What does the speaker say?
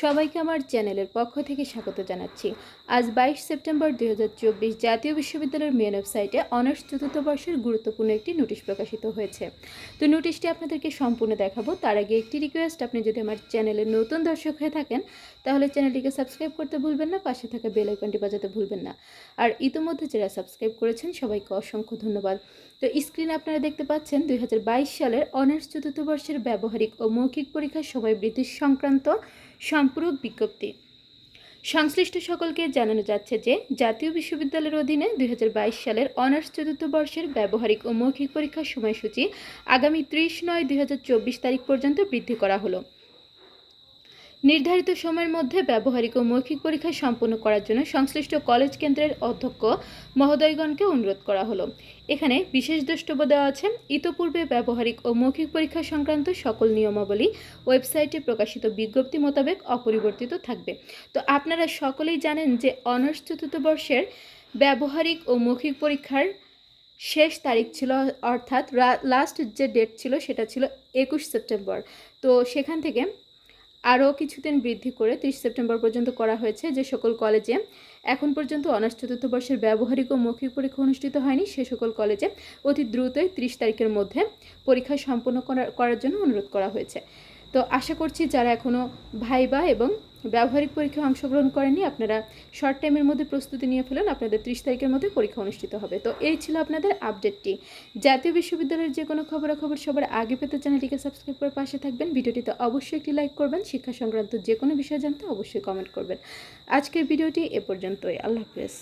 সবাইকে আমার চ্যানেলের পক্ষ থেকে স্বাগত জানাচ্ছি। আজ বাইশ সেপ্টেম্বর দুই হাজার চব্বিশ জাতীয় বিশ্ববিদ্যালয়ের মেন ওয়েবসাইটে অনার্স চতুর্থ বর্ষের গুরুত্বপূর্ণ একটি নোটিশ প্রকাশিত হয়েছে। তো নোটিশটি আপনাদেরকে সম্পূর্ণ দেখাবো। তার আগে একটি রিকোয়েস্ট আপনি যদি আমার চ্যানেলের নতুন দর্শক হয়ে থাকেন, তাহলে চ্যানেলটিকে সাবস্ক্রাইব করতে ভুলবেন না, পাশে থাকা বেল আইকনটি বাজাতে ভুলবেন না। আর ইতোমধ্যে যারা সাবস্ক্রাইব করেছেন, সবাইকে অসংখ্য ধন্যবাদ। তো স্ক্রিনে আপনারা দেখতে পাচ্ছেন, দুই হাজার বাইশ সালের অনার্স চতুর্থ বর্ষের ব্যবহারিক ও মৌখিক পরীক্ষার সময় বৃদ্ধি সংক্রান্ত সম্পূরক বিজ্ঞপ্তি। সংশ্লিষ্ট সকলকে জানানো যাচ্ছে যে, জাতীয় বিশ্ববিদ্যালয়ের অধীনে দুই হাজার বাইশ সালের অনার্স চতুর্থ বর্ষের ব্যবহারিক ও মৌখিক পরীক্ষার সময়সূচি আগামী ত্রিশ নয় দুই তারিখ পর্যন্ত বৃদ্ধি করা হলো। নির্ধারিত সময়ের মধ্যে ব্যবহারিক ও মৌখিক পরীক্ষা সম্পন্ন করার জন্য সংশ্লিষ্ট কলেজ কেন্দ্রের অধ্যক্ষ মহোদয়গণকে অনুরোধ করা হলো। এখানে বিশেষ দ্রষ্টব্য দেওয়া আছে, ইতোপূর্বে ব্যবহারিক ও মৌখিক পরীক্ষা সংক্রান্ত সকল নিয়মাবলী ওয়েবসাইটে প্রকাশিত বিজ্ঞপ্তি মোতাবেক অপরিবর্তিত থাকবে। তো আপনারা সকলেই জানেন যে অনার্স চতুর্থ বর্ষের ব্যবহারিক ও মৌখিক পরীক্ষার শেষ তারিখ ছিল, অর্থাৎ লাস্ট যে ডেট ছিল সেটা ছিল একুশ সেপ্টেম্বর। তো সেখান থেকে আরও কিছুদিন বৃদ্ধি করে ত্রিশ সেপ্টেম্বর পর্যন্ত করা হয়েছে যে সকল কলেজে। এখন পর্যন্ত অনার্স চতুর্থ বর্ষের ব্যবহারিক ও মৌখিক পরীক্ষা অনুষ্ঠিত হয়নি। সে সকল কলেজে অতি দ্রুতই ত্রিশ তারিখের মধ্যে পরীক্ষা সম্পন্ন করার করার জন্য অনুরোধ করা হয়েছে। তো আশা করছি যারা এখনও ভাইবা এবং ব্যবহারিক পরীক্ষায় অংশগ্রহণ করেনি আপনারা শর্ট টাইমের মধ্যে প্রস্তুতি নিয়ে ফেলেন। আপনাদের ত্রিশ তারিখের মধ্যে পরীক্ষা অনুষ্ঠিত হবে। তো এই ছিল আপনাদের আপডেটটি জাতীয় বিশ্ববিদ্যালয়ের যে কোনো খবরাখবর সবার আগে পেতে চ্যানেলটিকে সাবস্ক্রাইব করে পাশে থাকবেন। ভিডিওটিতে অবশ্যই একটি লাইক করবেন। শিক্ষা সংক্রান্ত যে কোনো বিষয় জানতে অবশ্যই কমেন্ট করবেন। আজকের ভিডিওটি এ পর্যন্তই। আল্লাহ হাফেজ।